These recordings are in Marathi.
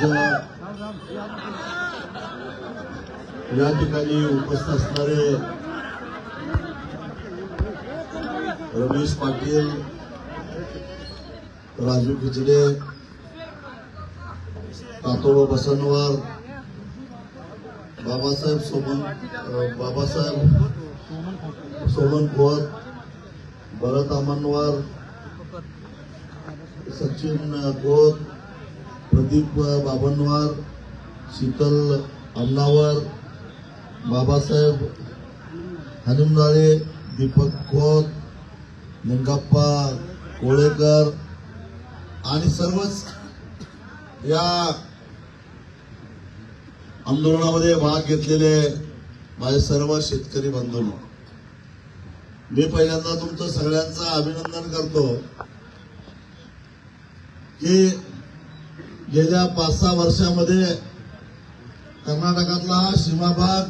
आज या ठिकाणी उपस्थित असणारे रमेश पाटील राजू खिचडे तातोबा बसनवार बाबासाहेब सोमन बाबासाहेब सोमन खोत भरत अमनवार सचिन खोत प्रदीप बाबनवार शीतल अमनावर बाबासाहेब हनुमनाळे दीपक खोत निंगाप्पा कोळेकर आणि सर्वच या आंदोलनामध्ये भाग घेतलेले माझे सर्व शेतकरी बंधूंनो मी पहिल्यांदा तुमचं सगळ्यांचं अभिनंदन करतो की गेल्या पाच सहा वर्षामध्ये कर्नाटकातला हा सीमा भाग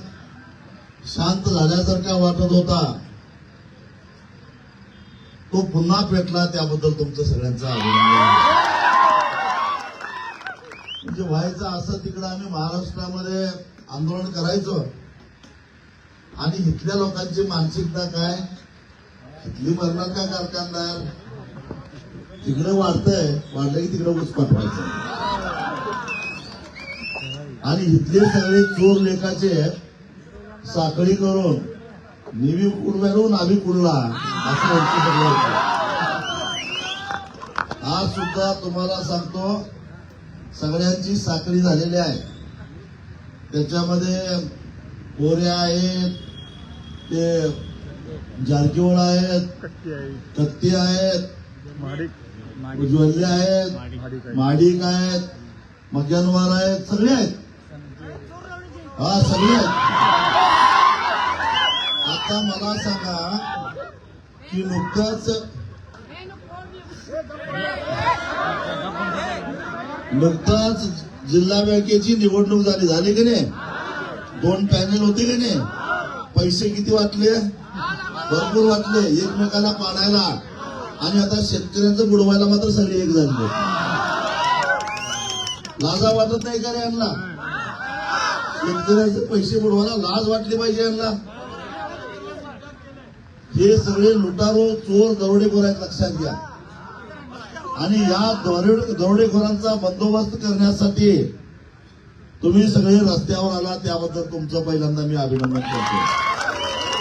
शांत झाल्यासारखा वाटत होता. तो पुन्हा पेटला त्याबद्दल तुमचं सगळ्यांचं अभिनंदन. म्हणजे व्हायचं असं तिकडं आम्ही महाराष्ट्रामध्ये आंदोलन करायचो. आणि इथल्या लोकांची मानसिकता काय? इथली मरणार का कारखानदार? तिकडे वाढतंय वाढलं की तिकडे ऊस पाठवायचं. आणि इथले सगळे चोर लेखाचे साखळी करून निवी कुडवरून आम्ही कुडला असं. आज सुद्धा तुम्हाला सांगतो सगळ्यांची साखळी झालेली आहे. त्याच्यामध्ये कोऱ्या आहेत ते जारकीहोळ आहेत कत्ती आहेत उज्ज्वल्ले आहेत माडिक आहेत मक्यानवार आहेत सगळे आहेत? हा सगळे आहेत. आता मला सांगा की नुकताच नुकताच जिल्हा बँकेची निवडणूक झाली. झाली की नाही? दोन पॅनल होते की नाही? पैसे किती वाटले भरपूर वाटले एकमेकाला पाडायला. आणि आता शेतकऱ्यांचं बुडवायला मात्र सगळे एक झाले. लाजा वाटत नाही का रे यांना? शेतकऱ्यांचे पैसे बुडवायला लाज वाटली पाहिजे यांना. हे सगळे लुटारो चोर दरोडेखोर आहेत लक्षात घ्या. आणि या दरोडेखोरांचा बंदोबस्त करण्यासाठी तुम्ही सगळे रस्त्यावर आला त्याबद्दल तुमचं पहिल्यांदा मी अभिनंदन करतो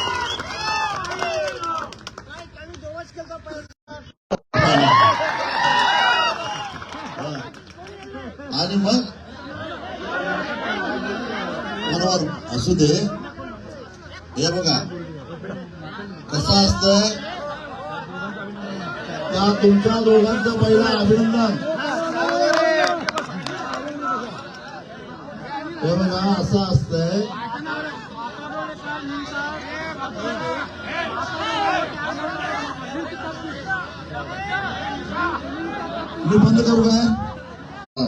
आणि मग बरोबर असू दे. हे बघा. कसं असतंय? त्या तुमच्या दोघांचं पहिला अभिनंदन. हे बघा असं असतंय. मी बंद करू काय हा.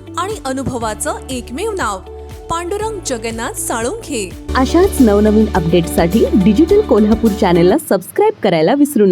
आणि अनुभवाचं एकमेव नाव पांडुरंग जगन्नाथ साळुंखे. अशाच नवनवीन अपडेटसाठी डिजिटल कोल्हापूर चॅनेलला सबस्क्राईब करायला विसरू नका.